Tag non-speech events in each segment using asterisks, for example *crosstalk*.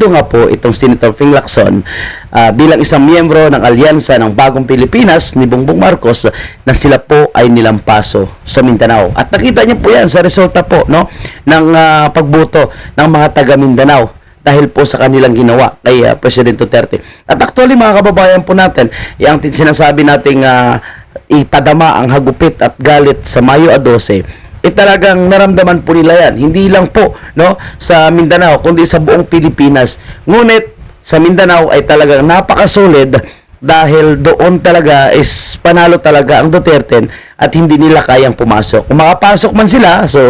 Ito nga po, itong Senator Ping Lacson, ah, bilang isang miyembro ng alyansa ng Bagong Pilipinas ni Bongbong Marcos na sila po ay nilampaso sa Mindanao. At nakita niyo po yan sa resulta po no, ng ah, pagboto ng mga taga Mindanao dahil po sa kanilang ginawa kay ah, President Duterte. At actually mga kababayan po natin, yung sinasabi nating ah, ipadama ang hagupit at galit sa Mayo a 12 eh talagang naramdaman po nila yan. Hindi lang po no, sa Mindanao, kundi sa buong Pilipinas. Ngunit sa Mindanao ay talagang napakasolid dahil doon talaga is panalo talaga ang Duterte at hindi nila kayang pumasok. Kung makapasok man sila, so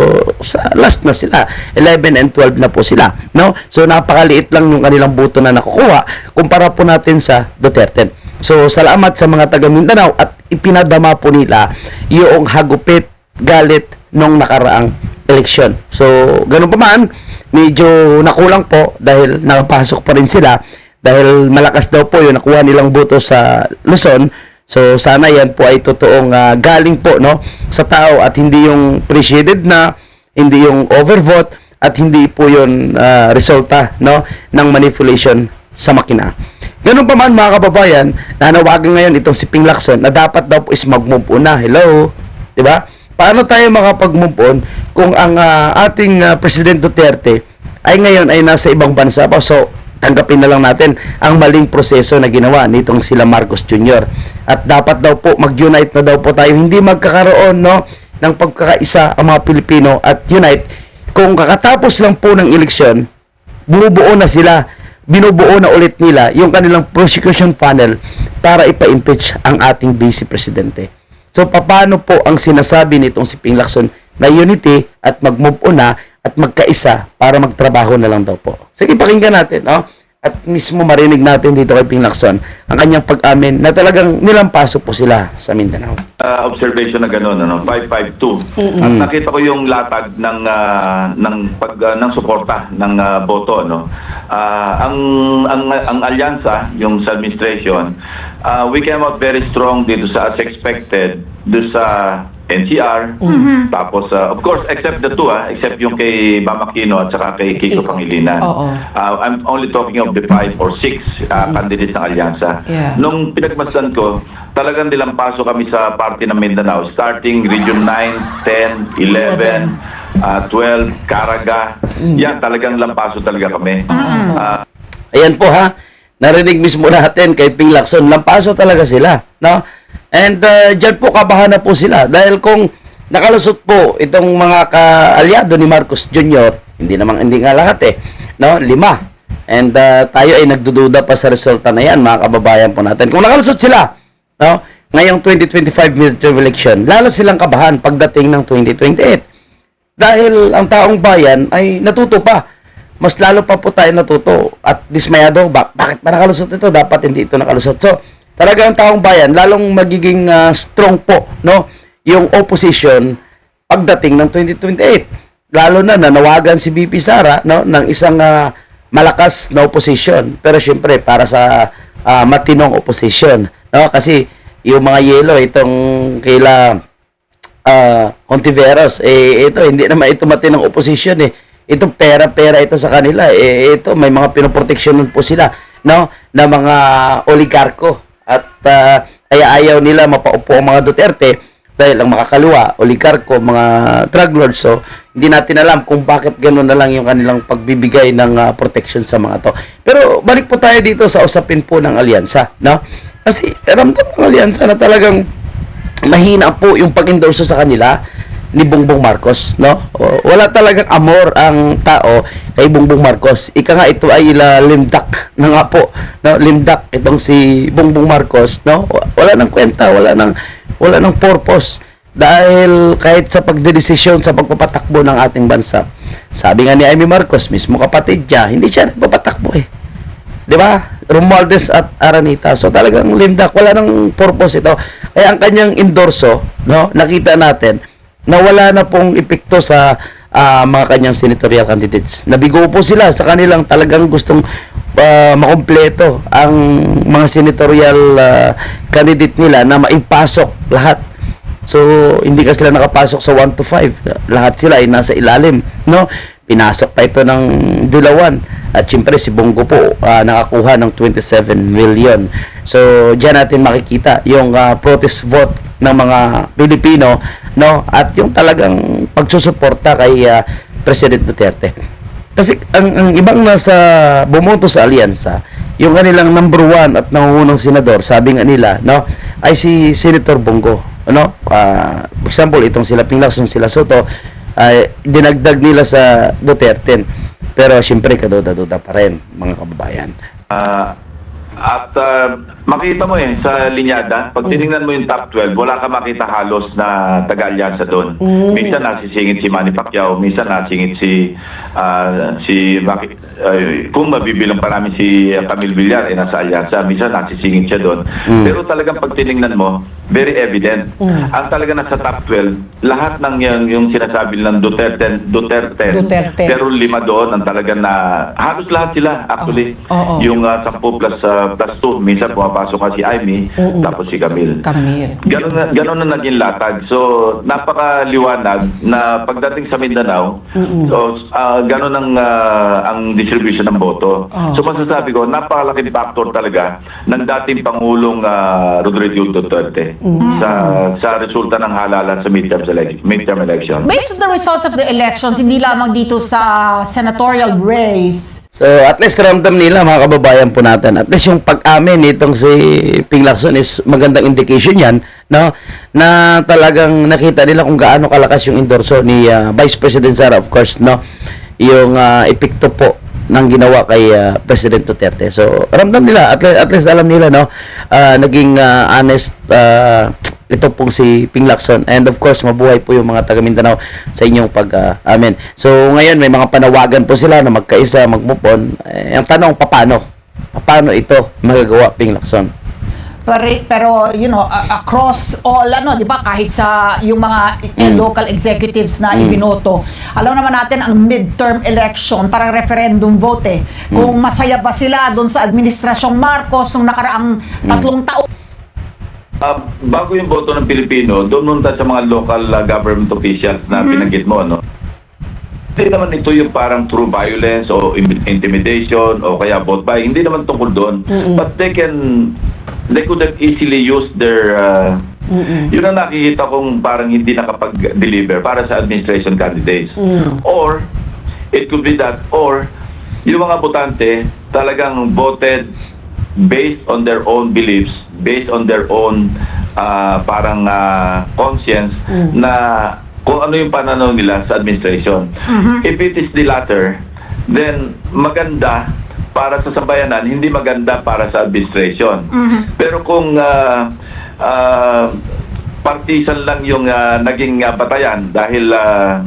sa last na sila. 11 and 12 na po sila. No? So napakaliit lang yung kanilang boto na nakukuha kumpara po natin sa Duterte. So salamat sa mga taga Mindanao at ipinadama po nila yung hagupit, galit nung nakaraang eleksyon. So, ganun pa man, medyo nakulang po dahil nakapasok pa rin sila dahil malakas daw po yung nakuha nilang boto sa Luzon. So, sana yan po ay totoong ah, galing po no sa tao at hindi yung preceded na, hindi yung overvote at hindi po yung ah, resulta no ng manipulation sa makina. Ganun pa man mga kababayan, nanawagan ngayon itong si Ping Lacson na dapat daw po is mag-move on na. Hello? 'Di ba? Paano tayo makapag-move on kung ang ah, ating ah, President Duterte ay ngayon ay nasa ibang bansa pa? So, tanggapin na lang natin ang maling proseso na ginawa nitong sila Marcos Jr. At dapat daw po mag-unite na daw po tayo. Hindi magkakaroon no, ng pagkakaisa ang mga Pilipino at unite. Kung kakatapos lang po ng eleksyon, bumubuo na sila, binubuo na ulit nila yung kanilang prosecution funnel para ipa-impeach ang ating Vice Presidente. So, paano po ang sinasabi nitong si Ping Lacson na unity at mag-move on na at magkaisa para magtrabaho na lang daw po. Sige, pakinggan natin, no? At mismo marinig natin dito kay Ping Lacson ang kanyang pag-amin na talagang nilampaso po sila sa Mindanao. uh, observation na gano'n, ano, 552. At nakita ko yung latag ng ah, ng pag ah, ng suporta ng ah, boto, no. Ah, ang ang ang alyansa, yung sa administration, ah, we came out very strong dito sa as expected, do sa NCR, tapos ah, of course except the two ah, except yung kay Bam Aquino at saka kay Kiko Pangilinan. Oo. Ah, I'm only talking of the five or six ah, candidates ng alyansa. Yeah. Nung pinagmasdan ko, talagang nilampaso kami sa party ng Mindanao. Starting Region 9, 10, 11, ah, 12, Caraga. Yan, talagang lampaso talaga kami. Ah, Ayan po ha. Narinig mismo natin kay Ping Lacson. Lampaso talaga sila. No? And uh, dyan po kabahan na po sila. Dahil kung nakalusot po itong mga kaalyado ni Marcos Jr., hindi naman hindi nga lahat eh. No? Lima. And uh, tayo ay nagdududa pa sa resulta na yan, mga kababayan po natin. Kung nakalusot sila, no? ngayong 2025 midterm election, lalo silang kabahan pagdating ng 2028. Dahil ang taong bayan ay natuto pa mas lalo pa po tayo natuto at dismayado, ba- bakit pa nakalusot ito? Dapat hindi ito nakalusot. So, talaga ang taong bayan, lalong magiging ah, strong po, no? Yung opposition pagdating ng 2028. Lalo na nanawagan si BP Sara, no? Ng isang ah, malakas na opposition. Pero syempre, para sa ah, matinong opposition, no? Kasi yung mga yelo, itong kaila ah Hontiveros, eh, ito, hindi naman ito matinong opposition eh. Ito pera-pera ito sa kanila. Eh, ito, may mga pinoproteksyonan po sila, no? Na mga oligarko. At kaya ayaw nila mapaupo ang mga Duterte dahil ang makakaluwa, oligarko, mga drug lords. So, hindi natin alam kung bakit gano'n na lang yung kanilang pagbibigay ng ah, protection sa mga to. Pero balik po tayo dito sa usapin po ng alyansa, no? Kasi ramdam ng alyansa na talagang mahina po yung pag-endorso sa kanila ni Bongbong Marcos, no? Wala talagang amor ang tao kay Bongbong Marcos. Ika nga ito ay ila limdak na nga po, no? Limdak itong si Bongbong Marcos, no? Wala nang kwenta, wala nang wala nang purpose dahil kahit sa pagdedesisyon sa pagpapatakbo ng ating bansa. Sabi nga ni Amy Marcos, mismo kapatid niya, hindi siya nagpapatakbo eh. Di ba? Romualdez at Aranita. So talagang limdak, wala nang purpose ito. Kaya ang kanyang endorso, no, nakita natin na wala na pong epekto sa ah, mga kanyang senatorial candidates. Nabigo po sila sa kanilang talagang gustong ah, makumpleto ang mga senatorial ah, candidate nila na maipasok lahat. So, hindi ka sila nakapasok sa 1 to 5. Lahat sila ay nasa ilalim, no? Pinasok pa ito ng Dilawan At siyempre si Bongo po ah, nakakuha ng 27 million. So diyan natin makikita yung ah, protest vote ng mga Pilipino no at yung talagang pagsusuporta kay ah, President Duterte. Kasi ang, ang ibang nasa bumoto sa alyansa, yung kanilang number one at nangungunang senador, sabi nga nila, no, ay si Senator Bongo. Ano? Ah, for example, itong sila Pinglason, sila Soto, ay dinagdag nila sa Duterte. Pero siyempre, kaduda-duda pa rin, mga kababayan. Ah, at ah, makita mo eh sa linyada, pag tiningnan mo yung top 12, wala ka makita halos na taga-alyansa doon. Minsan nasisingit si Manny Pacquiao, minsan nasingit si ah, si ay, kung mabibilang pa namin si Camille Villar eh nasa alyansa, minsan nasisingit siya doon. Pero talagang pag tiningnan mo, very evident. Ang talaga nasa top 12, lahat ng yung, yung sinasabi ng Duterte, Duterte, Duterte. pero lima doon ang talaga na halos lahat sila actually. Oo. Yung uh, 10 plus uh, 2, minsan pumapasok ka si Amy, Oo. tapos si Camille. Camille. Ganon na, ganon na naging latag. So, napakaliwanag na pagdating sa Mindanao, so, ah, ganon ang, ah, ang distribution ng boto. Oh. So, masasabi ko, napakalaking factor talaga ng dating Pangulong ah, Rodrigo Duterte sa sa resulta ng halalan sa midterm, elec- midterm election. Based on the results of the elections, hindi lamang dito sa senatorial race, So, at least ramdam nila mga kababayan po natin. At least yung pag-amin nitong si Ping Lacson is magandang indication yan, no? Na talagang nakita nila kung gaano kalakas yung endorso ni ah, Vice President Sara, of course, no? Yung uh, epekto po ng ginawa kay ah, President Duterte. So, ramdam nila, at at least alam nila, no? ah, naging ah, honest ah, ito pong si Ping Lacson. And of course, mabuhay po yung mga taga Mindanao sa inyong pag-amen. so, ngayon, may mga panawagan po sila na magkaisa, magmupon. Eh, ang tanong, paano? Paano ito magagawa, Ping Lacson? pero, pero you know, across all, ano, di ba, kahit sa yung mga eh, local executives na ibinoto, alam naman natin ang midterm election, parang referendum vote eh. Kung masaya ba sila doon sa administrasyong Marcos nung nakaraang tatlong taon, Ah, bago yung boto ng Pilipino, doon munta sa mga local ah, government officials na binanggit mo, no? Hindi naman ito yung parang true violence o im- intimidation o kaya vote buying. Hindi naman tungkol doon. But they can, they could have easily used their, uh, yun ang nakikita kong parang hindi nakapag-deliver para sa administration candidates. Or, it could be that, or, yung mga botante talagang voted based on their own beliefs, based on their own ah, parang ah, conscience na kung ano yung pananaw nila sa administration. If it is the latter, then maganda para sa sambayanan, hindi maganda para sa administration. Pero kung ah, ah, partisan lang yung ah, naging ah, batayan dahil ah,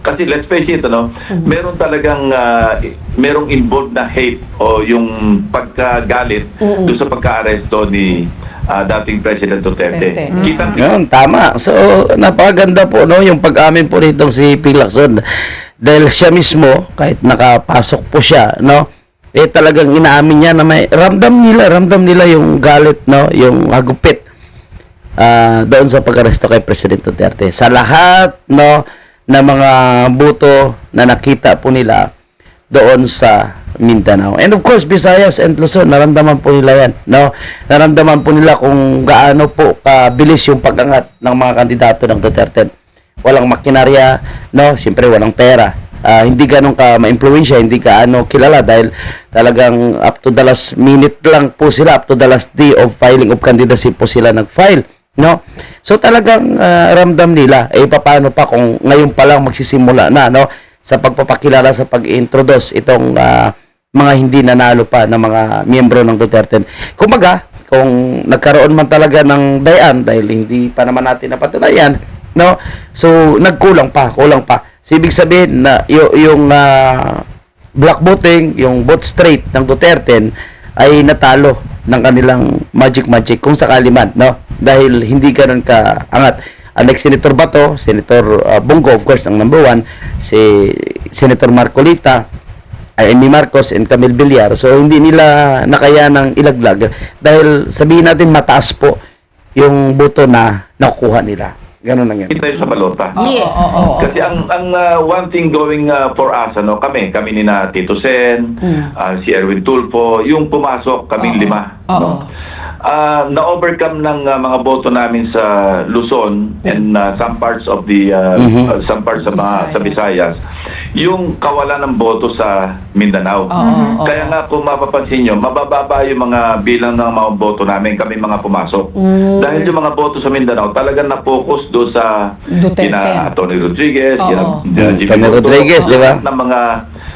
kasi let's face it, ano, meron talagang ah, merong involved na hate o yung pagkagalit doon sa pagka-aresto ni ah, dating President Duterte. Duterte. Kitang Yun, tama. So, napakaganda po, no, yung pag-amin po nitong si Ping Lacson. Dahil siya mismo, kahit nakapasok po siya, no, eh talagang inaamin niya na may, ramdam nila, ramdam nila yung galit, no, yung hagupit ah, doon sa pag-aresto kay President Duterte. Sa lahat, no, na mga buto na nakita po nila doon sa Mindanao. And of course, Visayas and Luzon, naramdaman po nila yan. No? Naramdaman po nila kung gaano po kabilis yung pag-angat ng mga kandidato ng Duterte. Walang makinarya, no? Siyempre, walang pera. Ah, hindi ganun ka ma-influensya, hindi ka ano kilala dahil talagang up to the last minute lang po sila, up to the last day of filing of candidacy po sila nag-file. No? So talagang ah, ramdam nila eh paano pa kung ngayon pa lang magsisimula na no sa pagpapakilala sa pag-introduce itong ah, mga hindi nanalo pa ng mga miyembro ng Duterte. Kumaga, kung nagkaroon man talaga ng dayan dahil hindi pa naman natin napatunayan, no? So nagkulang pa, kulang pa. So ibig sabihin na y- yung ah, black voting, yung vote straight ng Duterte ay natalo ng kanilang magic magic kung sakali man, no? Dahil hindi ganun ka angat. Ang next Senator Bato, Senator uh, Bongo, of course, ang number one, si Senator Marcolita, Amy Marcos and Camille Villar. So, hindi nila nakaya ng ilaglag dahil sabihin natin mataas po yung boto na nakukuha nila. Ganun lang yan. Hindi tayo sa balota. Yes. Oo, oo, oo. Kasi ang ang uh, one thing going uh, for us ano kami kami ni na Tito Sen, uh, si Erwin Tulfo, yung pumasok kaming Oo. lima, Oo. no. Ah, na-overcome ng uh, mga boto namin sa Luzon and uh, some parts of the uh, Mhm. uh, some parts sa mga sa Visayas yung kawalan ng boto sa Mindanao. Oo, oo. Kaya nga kung mapapansin nyo, mabababa yung mga bilang ng mga boto namin, kami mga pumasok. Mm. Dahil yung mga boto sa Mindanao talagang na-focus doon sa Duterte. kina Tony Rodriguez, Oo. kina Mm, Jimmy Tony Rodriguez, di ba? ng mga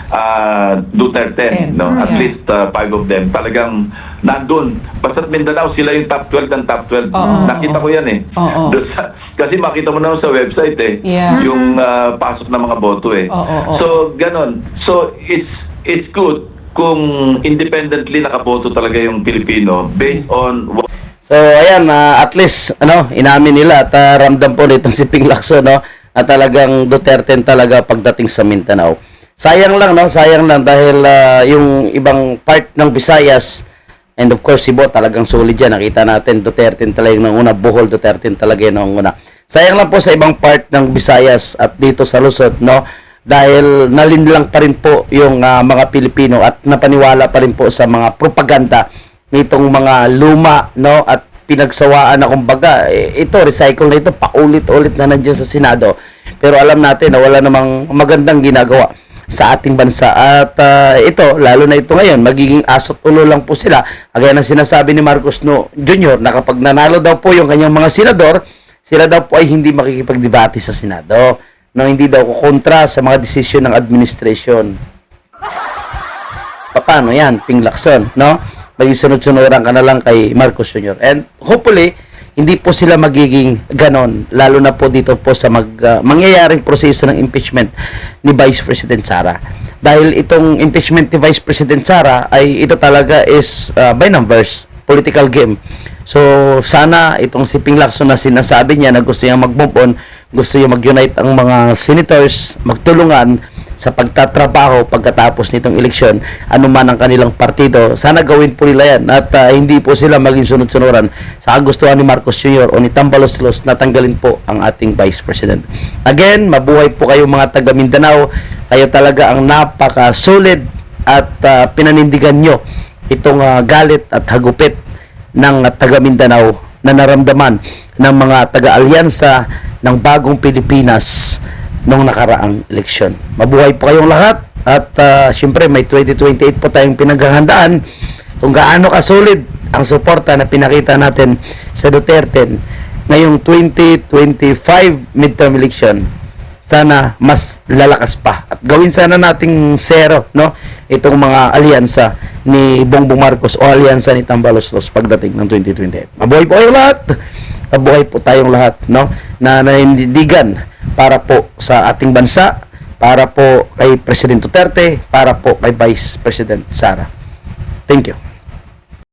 ah, Duterte, Ten. no? At Yeah. least ah, five of them talagang nandun. Basta't Mindanao, sila yung top 12 ng top 12. Oo. Nakita ko yan eh. *laughs* Doon sa- kasi makita mo naman sa website eh, Yeah. yung ah, pasok ng mga boto eh. Oo, oo. So, ganon. So, it's it's good kung independently nakaboto talaga yung Pilipino based on what So ayan, ah, at least ano, inamin nila at ah, ramdam po nitong si Ping Lacson no, na talagang Duterte talaga pagdating sa Mindanao. Sayang lang no, sayang lang dahil ah, yung ibang part ng Visayas and of course Cebu talagang solid yan. Nakita natin Duterte talaga yung una, Bohol Duterte talaga yung una. Sayang lang po sa ibang part ng Visayas at dito sa Luzon no? Dahil nalinlang pa rin po yung ah, mga Pilipino at napaniwala pa rin po sa mga propaganda nitong mga luma no? At pinagsawaan na kumbaga eh, ito recycle na ito paulit-ulit na nandiyan sa Senado. Pero alam natin na wala namang magandang ginagawa sa ating bansa at ah, ito lalo na ito ngayon magiging asot ulo lang po sila kagaya ng sinasabi ni Marcos no Jr. na kapag nanalo daw po yung kanyang mga senador sila daw po ay hindi makikipagdebate sa Senado no hindi daw kukontra sa mga desisyon ng administration paano yan, Ping Lacson, no? Maging sunod-sunuran ka na lang kay Marcos Jr. And hopefully, hindi po sila magiging ganon, lalo na po dito po sa mag, ah, mangyayaring proseso ng impeachment ni Vice President Sara. Dahil itong impeachment ni Vice President Sara ay ito talaga is ah, by numbers, political game. So, sana itong si Ping Lacson na sinasabi niya na gusto niya mag-move on, gusto niya mag-unite ang mga senators, magtulungan sa pagtatrabaho pagkatapos nitong eleksyon, anuman ang kanilang partido. Sana gawin po nila yan at ah, hindi po sila maging sunod-sunuran sa kagustuhan ni Marcos Jr. o ni Tambalos-Los na tanggalin po ang ating Vice President. Again, mabuhay po kayo mga taga Mindanao. Kayo talaga ang napaka-solid at ah, pinanindigan nyo itong ah, galit at hagupit ng taga Mindanao na naramdaman ng mga taga-alyansa ng bagong Pilipinas nung nakaraang eleksyon. Mabuhay po kayong lahat at uh, syempre may 2028 po tayong pinaghahandaan kung gaano kasolid ang suporta na pinakita natin sa Duterte ngayong 2025 midterm election sana mas lalakas pa at gawin sana nating zero no itong mga alyansa ni Bongbong Marcos o alyansa ni Tambalos Los pagdating ng 2028. Mabuhay po kayong lahat. Mabuhay po tayong lahat no na nanindigan para po sa ating bansa, para po kay President Duterte, para po kay Vice President Sara. Thank you.